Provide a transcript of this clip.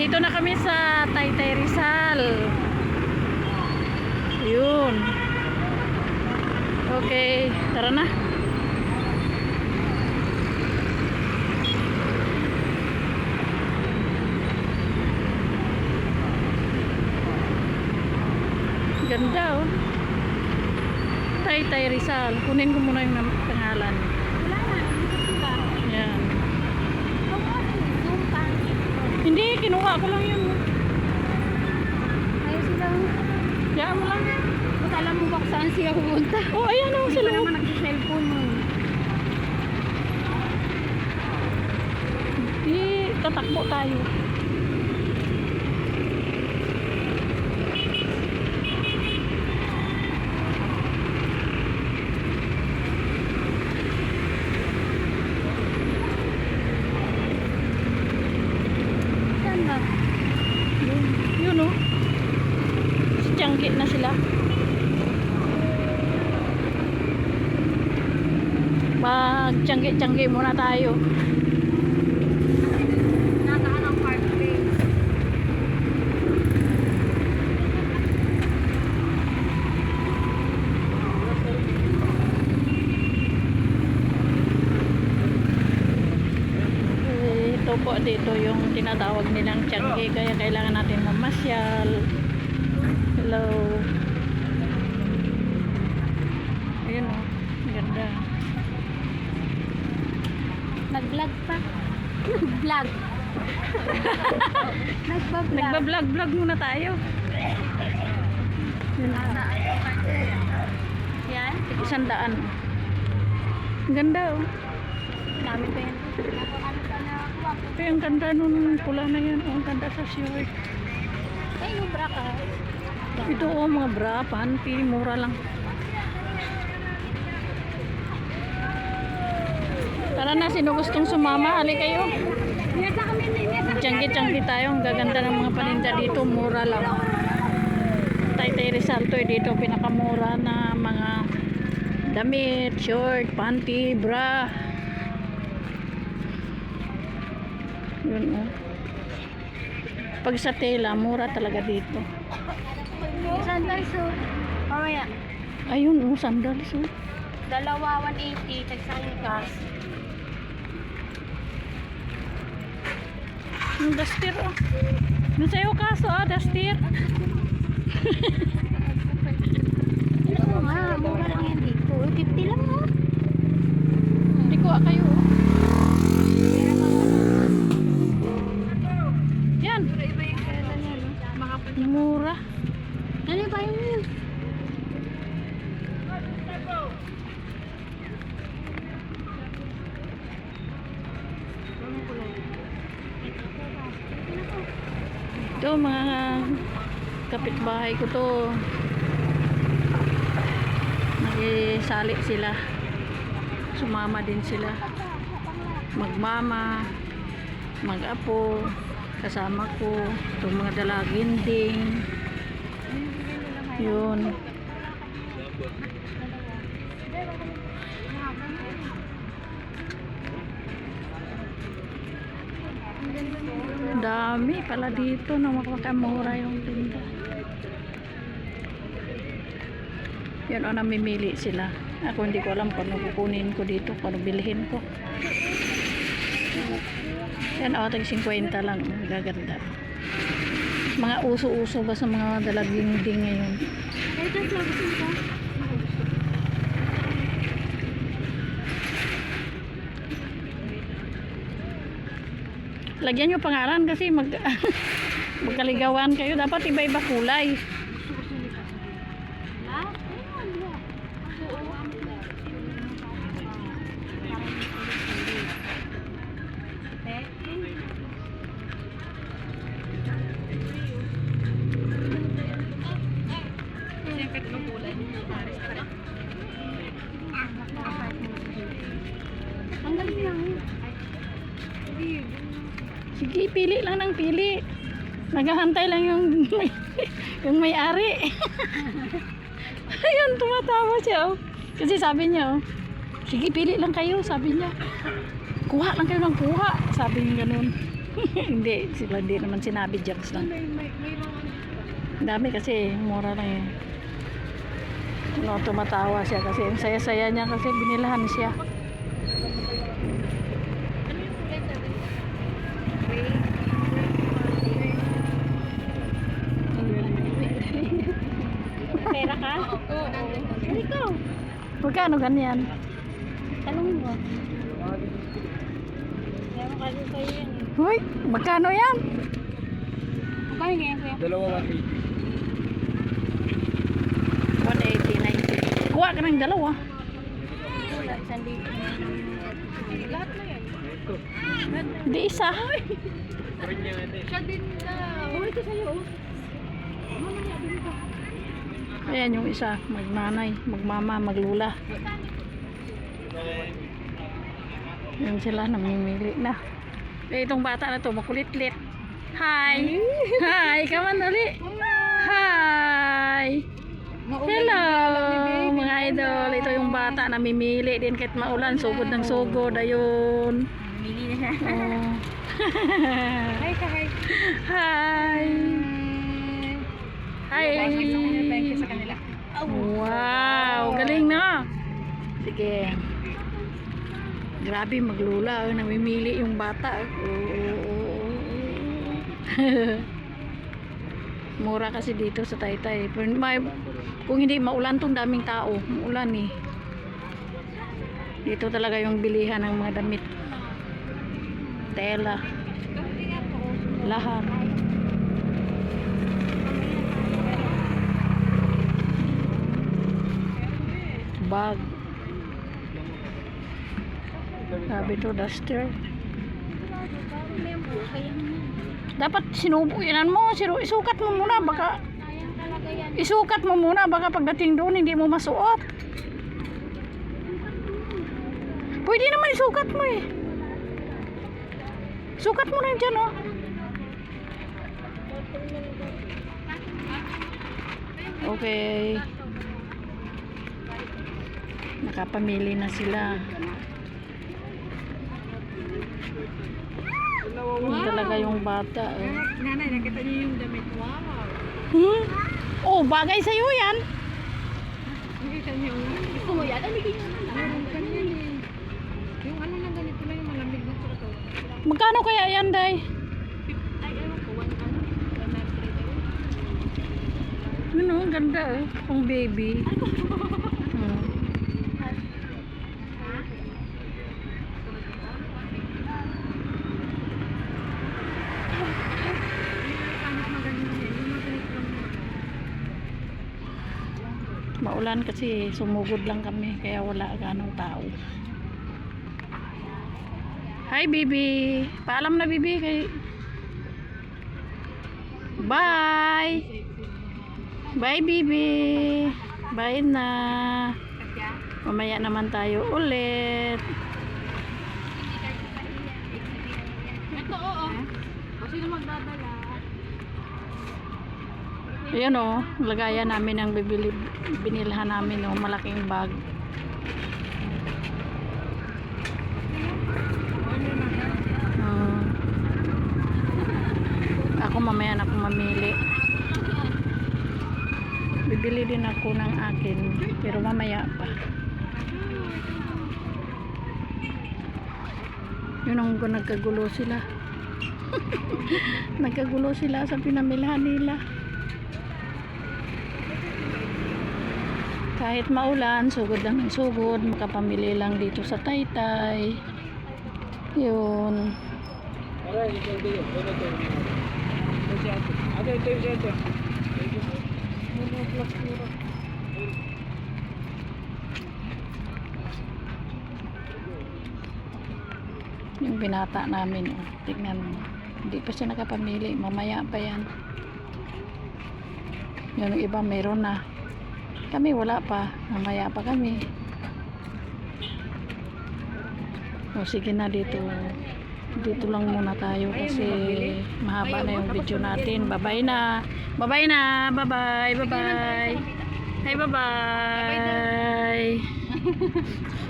Nandito na kami sa Taytay Rizal. Yun. Okay, tara na. Ganda oh. Taytay Rizal. Kunin ko muna yung pangalan. Wala na, dito sila. Yan. Ang ano, zoom pangit. Hindi, kinuha ko lang yun. Ayaw silang, Diyan mo lang. ba't alam mo ba kung saan sila pumunta? Oh, ayan oh, Hindi sa loob. naman nag-cellphone mo. Di, tatakbo tayo. Saan ba? Yun, yun oh. Si Tiangki na sila. Mag-tiangki-tiangki muna tayo. Place. Eh, Ito po dito yung tinatawag nilang tiangki kaya kailangan natin mamasyal. Hello. Ayun oh. Ganda. Nag-vlog pa. Nag-vlog. Nagpa-vlog. Nagba-vlog-vlog muna tayo. Yan. Isang daan. Ang ganda oh. Dami pa yan. Ay, ang ganda nung pula na yan. Oh, ang ganda sa shirt. Ay, yung bra ka. Ito oh, mga bra, panty, mura lang. Tara na, sino gustong sumama? Ali kayo. Tiyanggi-tiyanggi tayo. Ang gaganda ng mga paninda dito. Mura lang. Taytay Rizal to eh. Dito pinakamura na mga damit, short, panty, bra. Yun oh. Pag sa tela, mura talaga dito. Sandals, so. Mamaya. Ayun oh, sandals oh. Dalawa, 180. Tagsayang gas. Yung duster oh. Nasa'yo kaso ah, duster. Ito nga, mura lang yan dito. 50 lang, oh. Hindi ko ah, kayo oh. Yan. Iba yung kaya niya, no? Mga Mura. Ano ba yung yun? Ito mga kapitbahay ko to. Nagisali sila. Sumama din sila. Magmama, mag-apo, kasama ko. Itong mga dalaginding. Yun. Dami pala dito na makakamura yung tinda. Yan o, namimili sila. Ako hindi ko alam kung ano kukunin ko dito, kung bilhin ko. Yan o, tag 50 lang. Gaganda. Mga uso-uso ba sa mga dalaginding ngayon? Ito, sabihin ko. Lagyan nyo pangalan kasi mag magkaligawan kayo. Dapat iba-iba kulay. Sige, pili lang ng pili. Naghahantay lang yung yung may-ari. Ayun, tumatawa siya. Oh. Kasi sabi niya, oh, sige, pili lang kayo, sabi niya. Kuha lang kayo ng kuha, sabi niya ganun. hindi, sila hindi naman sinabi jokes lang. Ang dami kasi, mura lang eh. No, tumatawa siya kasi ang saya-saya niya kasi binilahan siya. Ka? Oo. Ko. Magkano ganyan? Tanungin mo. Meron kasi sa'yo yan. Hoy, magkano yan? Magkano ganyan kuya? Dalawa 180, 90. Kuha ka ng dalawa. Wala, isang libo. Lahat na yan. Hindi isa. Siya din na. Oh, ito sa'yo. Ayan yung isa, magnanay, magmama, maglula. Yan sila, namimili na. Eh, itong bata na to, makulit-lit. Hi! Hi! Come on, uli! Hi! Hello, mga idol. Ito yung bata na mimili din kahit maulan. Sugod ng sugod. Ayun. Mili na siya. Oh. Hi ka, hi. Hi! Hi! Wow! Galing na! Sige. Grabe, maglula. oh, Namimili yung bata. Oh. Mura kasi dito sa Taytay. Pero may, kung hindi maulan tong daming tao. Maulan eh. Dito talaga yung bilihan ng mga damit. Tela. Lahat. Bag. Sabi to, duster. Dapat sinubuinan mo, siru isukat mo muna, baka isukat mo muna, baka pagdating doon hindi mo masuot. Pwede naman isukat mo eh. Sukat mo lang dyan oh. Okay. Nakapamili na sila. Yun talaga yung bata. Oh. Nanay, nakita niyo yung damit. Wow. Hmm? Oh, bagay sa'yo yan. Nakita niyo. Gusto mo yan? Na. Eh. Yung ano na ganito lang yung malamig na to. Magkano kaya yan, Day? Ano? Yun oh, ganda oh. Pang baby. Hmm. Anak magaling yan. Yung magaling lang. Maulan kasi sumugod lang kami kaya wala ganong tao. Hi, baby. Paalam na, baby. Kay... Bye. Bye, baby. Bye na. Mamaya naman tayo ulit. Ito, oo. O, sino magdadala? Ayan o, lagayan namin ang bibili, binilhan namin o malaking bag. Hmm. Ako mamaya na ako mamili. Bibili din ako ng akin, pero mamaya pa. Yun ang nagkagulo sila. nagkagulo sila sa pinamilhan nila. Kahit maulan, sugod lang ng sugod, makapamili lang dito sa Taytay. Yun. Yung binata namin, oh. tignan mo. Hindi pa siya nakapamili, mamaya pa yan. Yung iba meron na. Kami wala pa, mamaya pa kami. O sige na dito. Dito lang muna tayo kasi mahaba na yung video natin. Bye-bye na. Bye-bye na. Bye-bye. Bye-bye. Hi, bye-bye.